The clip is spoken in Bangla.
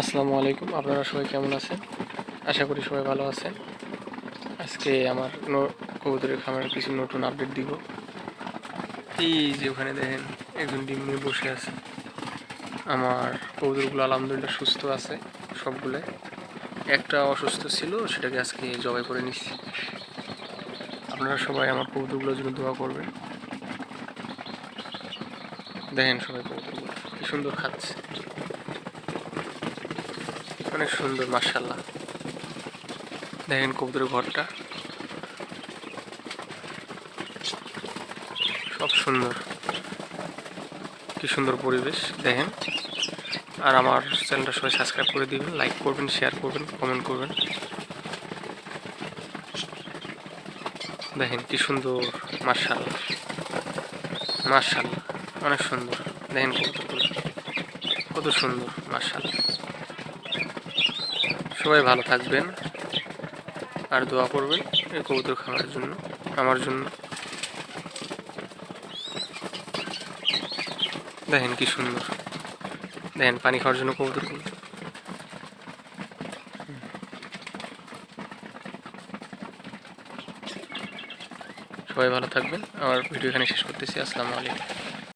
আসসালামু আলাইকুম। আপনারা সবাই কেমন আছেন? আশা করি সবাই ভালো আছেন। আজকে আমার কবুতরের খামারের কিছু নতুন আপডেট দিব। এই যে ওখানে দেখেন, একজন ডিম নিয়ে বসে আছে। আমার কবুতরগুলো আলহামদুলিল্লাহ সুস্থ আছে, সবগুলো। একটা অসুস্থ ছিল, সেটাকে আজকে জবাই করে নিচ্ছি। আপনারা সবাই আমার কবুতরগুলোর জন্য দোয়া করবেন। দেখেন সবাই কবুতরগুলো, কি সুন্দর খাচ্ছে। অনেক সুন্দর মার্শাল্লাহ দেখেন কবুতরের ঘরটা। সব সুন্দর। কি সুন্দর পরিবেশ, দেখেন। আর আমার চ্যানেলটা সবাই সাবস্ক্রাইব করে দিবেন, লাইক করবেন, শেয়ার করবেন, কমেন্ট করবেন। দেখেন কি সুন্দর মার্শাল্লাহ মার্শাল্লাহ অনেক সুন্দর। দেখেন কত সুন্দর মার্শাল্লাহ সবাই ভালো থাকবেন। আর দোয়া করবেন এই কবুতর খাওয়ার জন্য, আমার জন্য। দেখেন কি সুন্দর। দেখেন, পানি খাওয়ার জন্য কবুতরগুলো সবাই ভালো থাকবেন। আমার ভিডিও এখানে শেষ করতেছি। আসসালামু আলাইকুম।